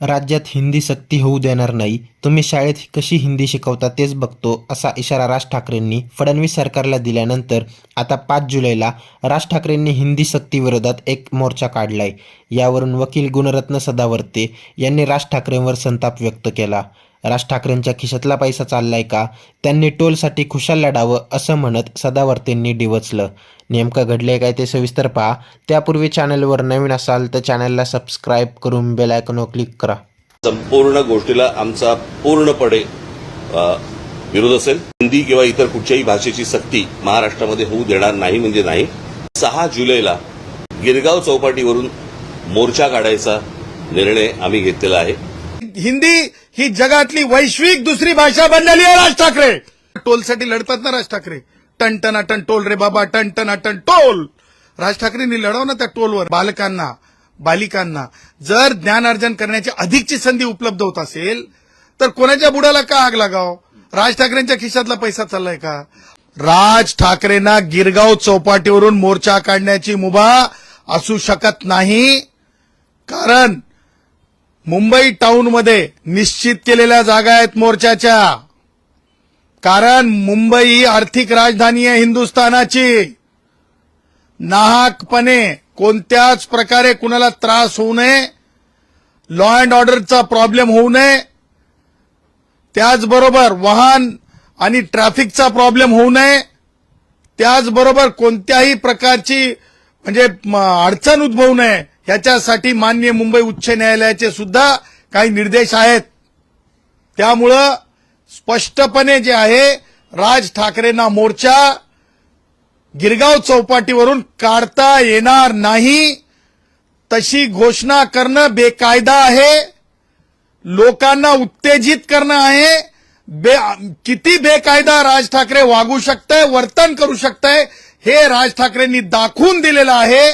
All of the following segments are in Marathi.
राज्यात हिंदी सक्ती होऊ देणार नाही. तुम्ही शाळेत कशी हिंदी शिकवता तेच बघतो असा इशारा राज ठाकरेंनी फडणवीस सरकारला दिल्यानंतर आता पाच जुलैला राज ठाकरेंनी हिंदी सक्तीविरोधात एक मोर्चा काढलाय. यावरून वकील गुणरत्न सदावर्ते यांनी राज ठाकरेंवर संताप व्यक्त केला. राज ठाकरेंच्या खिशातला पैसा चाललाय का? त्यांनी टोलसाठी खुशाल लढावं असं म्हणत सदावर्तेंनी डिवचलं. नेमकं घडलंय काय ते सविस्तर पहा. त्यापूर्वी चॅनलवर नवीन असाल तर चॅनलला सबस्क्राईब करून बेल आयकॉनवर क्लिक करा. संपूर्ण गोष्टीला आमचा पूर्णपणे विरोध असेल. हिंदी किंवा इतर कुठच्याही भाषेची सक्ती महाराष्ट्रामध्ये होऊ देणार नाही म्हणजे नाही. सहा जुलैला गिरगाव चौपाटीवरून मोर्चा काढायचा निर्णय आम्ही घेतलेला आहे. हिंदी ही जगातली वैश्विक दुसरी भाषा बनलेली आहे राज ठाकरे. टोलसाठी लढतात ना राज ठाकरे. टन टन अटन टोल रे बाबा टन टन अटन टोल! राज ठाकरेंनी लढव ना त्या टोलवर. बालकांना बालिकांना. जर ज्ञान अर्जन करण्याची अधिकची संधी उपलब्ध होत असेल तर कोणाच्या बुडाला का आग लागाव? राज ठाकरेंच्या खिशातला पैसा चाललाय का? राज ठाकरेंना गिरगाव चौपाटीवरून मोर्चा काढण्याची मुभा असू शकत नाही. कारण मुंबई टाउनमध्ये निश्चित केलेल्या जागा आहेत मोर्चाच्या. कारण मुंबई ही आर्थिक राजधानी आहे हिंदुस्थानाची. नाहकपणे कोणत्याच प्रकारे कुणाला त्रास होऊ नये लॉ अँड ऑर्डरचा प्रॉब्लेम होऊ नये त्याचबरोबर वाहन आणि ट्रॅफिकचा प्रॉब्लेम होऊ नये त्याचबरोबर कोणत्याही प्रकारची म्हणजे अडचण उद्भवू नये याच्यासाठी मान्य मुंबई उच्च न्यायालयाचे सुद्धा काही निर्देश आहेत. त्यामुळं स्पष्टपणे जे आहे राज ठाकरेंना मोर्चा गिरगाव चौपाटीवरून काढता येणार नाही. तशी घोषणा करणं बेकायदा आहे. लोकांना उत्तेजित करणं आहे. बे किती बेकायदा राज ठाकरे वागू शकताय वर्तन करू शकताय हे राज ठाकरेंनी दाखवून दिलेलं आहे.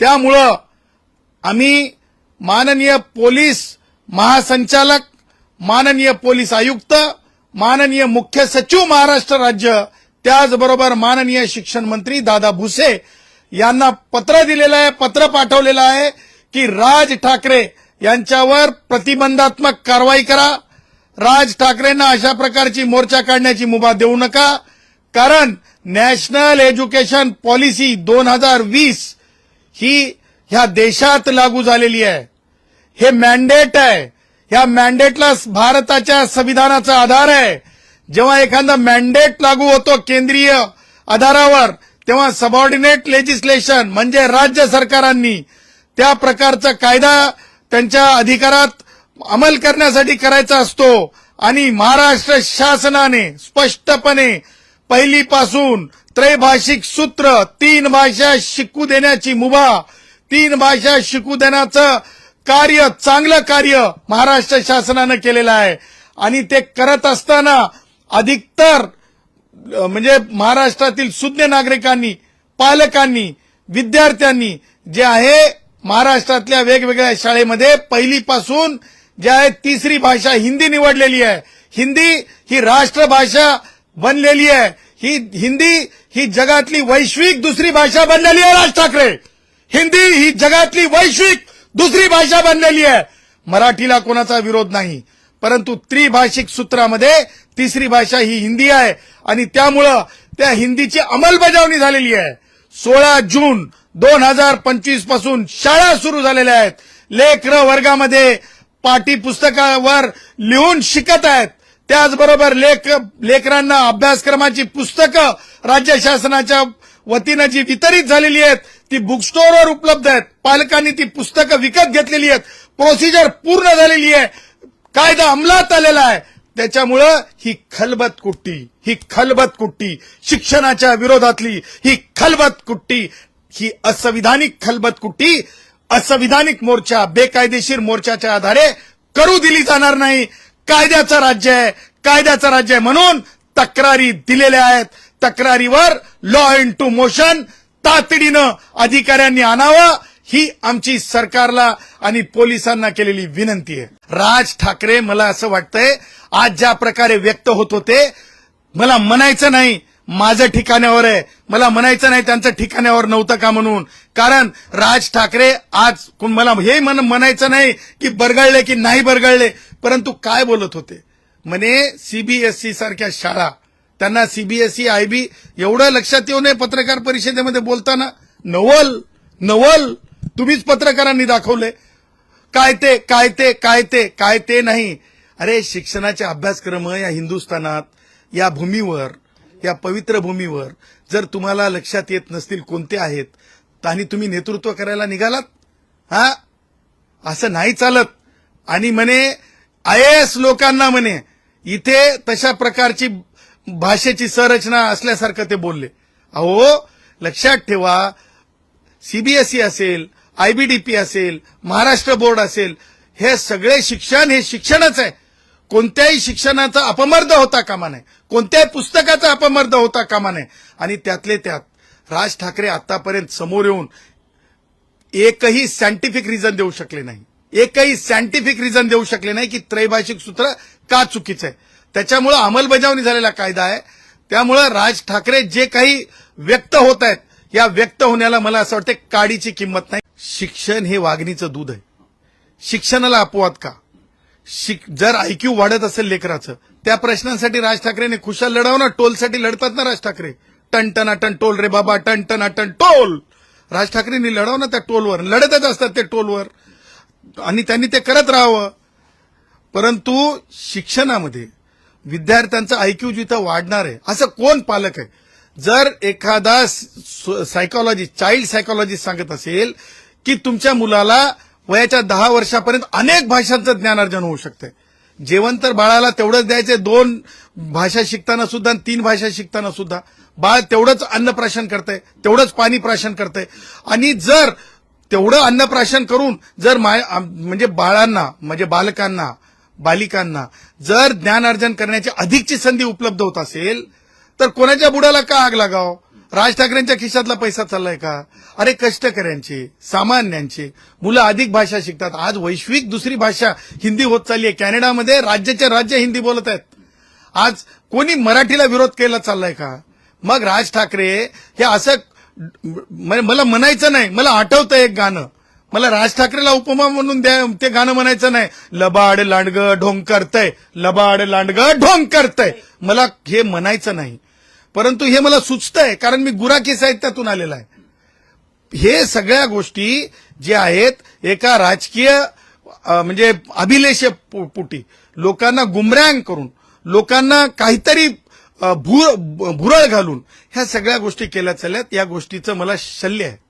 त्यामुळं आम्ही माननीय पोलीस महासंचालक माननीय पोलीस आयुक्त माननीय मुख्य सचिव महाराष्ट्र राज्य त्याचबरोबर माननीय शिक्षण मंत्री दादा भुसे यांना पत्र दिलेलं आहे पत्र पाठवलेलं आहे की राज ठाकरे यांच्यावर प्रतिबंधात्मक कारवाई करा. राज ठाकरेंना अशा प्रकारची मोर्चा काढण्याची मुभा देऊ नका. कारण नॅशनल एज्युकेशन पॉलिसी दोन हजार वीस ही ह्या देशात लागू झालेली आहे. हे मॅन्डेट आहे. ह्या मॅन्डेटला भारताच्या संविधानाचा आधार आहे. जेव्हा एखादा मॅन्डेट लागू होतो केंद्रीय आधारावर तेव्हा सबऑर्डिनेट लेजिस्लेशन म्हणजे राज्य सरकारांनी त्या प्रकारचा कायदा त्यांच्या अधिकारात अंमल करण्यासाठी करायचा असतो आणि महाराष्ट्र शासनाने स्पष्टपणे पहिलीपासून त्रैभाषिक सूत्र तीन भाषा शिकू देण्याची मुभा तीन भाषा शिकू देण्याचं कार्य चांगलं कार्य महाराष्ट्र शासनानं केलेलं आहे. आणि ते करत असताना अधिकतर म्हणजे महाराष्ट्रातील सुज्ञ नागरिकांनी पालकांनी विद्यार्थ्यांनी जे आहे महाराष्ट्रातल्या वेगवेगळ्या शाळेमध्ये पहिलीपासून जे आहे तिसरी भाषा हिंदी निवडलेली आहे. हिंदी ही राष्ट्रभाषा बनलेली आहे. ही हिंदी ही जगातली वैश्विक दुसरी भाषा बनलेली आहे राज ठाकरे. हिंदी ही जगातली वैश्विक दुसरी भाषा बनलेली आहे. मराठीला कोणाचा विरोध नाही. परंतु त्रिभाषिक सूत्रामध्ये तिसरी भाषा ही हिंदी आहे. आणि त्यामुळं त्या हिंदीची अंमलबजावणी झालेली आहे. सोळा जून दोन हजार पंचवीसपासून शाळा सुरू झालेल्या आहेत. लेकर वर्गामध्ये पाठीपुस्तकावर लिहून शिकत आहेत. त्याचबरोबर लेख लेकरांना अभ्यासक्रमाची पुस्तकं राज्य शासनाच्या वतीनं जी वितरित झालेली आहेत ती बुक स्टोअरवर उपलब्ध आहेत. पालकांनी ती पुस्तकं विकत घेतलेली आहेत. प्रोसिजर पूर्ण झालेली आहे. कायदा अंमलात आलेला आहे. त्याच्यामुळं ही खलबत कुट्टी ही खलबत कुट्टी शिक्षणाच्या विरोधातली ही खलबत कुट्टी ही असंविधानिक खलबत कुट्टी असंविधानिक मोर्चा बेकायदेशीर मोर्चाच्या आधारे करू दिली जाणार नाही. कायद्याचं राज्य आहे. कायद्याचं राज्य आहे म्हणून तक्रारी दिलेल्या आहेत. तक्रारीवर लॉ इन टू मोशन तातडीनं अधिकाऱ्यांनी आणावं ही आमची सरकारला आणि पोलिसांना केलेली विनंती आहे. राज ठाकरे मला असं वाटतंय आज ज्या प्रकारे व्यक्त होत होते मला म्हणायचं नाही माझं ठिकाण्यावर आहे. मला म्हणायचं नाही त्यांचं ठिकाण्यावर नव्हतं का म्हणून? कारण राज ठाकरे आज मला हे म्हण- म्हणायचं नाही की बरगळले की नाही बरगळले परंतु काय बोलत होते? म्हणे सीबीएसई सारख्या शाळा त्यांना सीबीएसई आयबी एवढं लक्षात येऊ नये पत्रकार परिषदेमध्ये बोलताना. नवल नवल तुम्हीच पत्रकारांनी दाखवले. काय ते काय ते काय ते काय ते नाही. अरे शिक्षणाचे अभ्यासक्रम या हिंदुस्थानात या भूमीवर या पवित्र भूमीवर जर तुम्हाला लक्षात येत नसतील कोणते आहेत आणि तुम्ही नेतृत्व करायला निघालात? हा? असं नाही चालत. आणि म्हणे आय एस लोकांना म्हणे इथे तशा प्रकारची भाषेची संरचना असल्यासारखं ते बोलले. अहो लक्षात ठेवा सीबीएसई असेल आयबीडीपी असेल महाराष्ट्र बोर्ड असेल हे सगळे शिक्षण हे शिक्षणच आहे. कोणत्याही शिक्षणाचा अपमर्द होता कामा नये. कोणत्याही पुस्तकाचा अपमर्द होता कामा नये. आणि त्यातले त्यात राज ठाकरे आतापर्यंत समोर येऊन एकही सायंटिफिक रिझन देऊ शकले नाही. एकही सायंटिफिक रिझन देऊ शकले नाही की त्रैभाषिक सूत्र का चुकीचं आहे. त्याच्यामुळं अंमलबजावणी झालेला कायदा आहे. त्यामुळं राज ठाकरे जे काही व्यक्त होत आहेत या व्यक्त होण्याला मला असं वाटतं काडीची किंमत नाही. शिक्षण हे वागणीचं दूध आहे. शिक्षणाला अपवाद का? शिक जर आयक्यू वाढत असेल लेकराचं त्या प्रश्नांसाठी राज ठाकरेने खुशाल लढाव ना? टोलसाठी लढतात ना राज ठाकरे? टन टन टोल रे बाबा टन टन टोल! राज ठाकरेंनी लढाव ना त्या टोलवर. लढतच असतात ते टोलवर. आणि त्यांनी ते करत राहावं. परंतु शिक्षणामध्ये विद्यार्थ्यांचा आयक्यू जिथं वाढणार आहे असं कोण पालक आहे? जर एखादा सायकॉलॉजी चाइल्ड सायकॉलॉजी सांगत असेल की तुमच्या मुलाला वयाच्या दहा वर्षापर्यंत अनेक भाषांचं ज्ञानार्जन होऊ शकतंय जेवण तर बाळाला तेवढंच द्यायचे दोन भाषा शिकताना सुद्धा आणि तीन भाषा शिकताना सुद्धा. बाळ तेवढंच अन्नप्राशन करतंय तेवढंच पाणी प्राशन करतंय. आणि जर तेवढं अन्नप्राशन करून जर माय म्हणजे बाळांना म्हणजे बालकांना बालिकांना जर ज्ञानार्जन करण्याची अधिकची संधी उपलब्ध होत असेल तर कोणाच्या बुडाला का आग लागाव? राज ठाकरेंच्या खिशातला पैसा चाललाय का? अरे कष्टकऱ्यांचे सामान्यांचे. मुलं अधिक भाषा शिकतात. आज वैश्विक दुसरी भाषा हिंदी होत चालली आहे कॅनडामध्ये राज्याचे राज्य हिंदी बोलत आहेत. आज कोणी मराठीला विरोध केला चाललाय का? मग राज ठाकरे हे असं मला म्हणायचं नाही. मला आठवतं एक गाणं. मला राज ठाकरेला उपमा म्हणून द्या ते गाणं म्हणायचं नाही. लबाड लांडग ढोंग करतय. लबाड लांडग ढोंग करतय. मला हे म्हणायचं नाही. परंतु हे मला सुचतंय कारण मी गुराखी साहित्यातून आलेला आहे. हे सगळ्या गोष्टी जे आहेत एका राजकीय म्हणजे अभिलेष पो- पोटी. लोकांना गुमरांग करून लोकांना काहीतरी भुरळ घालून ह्या सगळ्या गोष्टी केल्या चालल्यात. या गोष्टीचं मला शल्य आहे.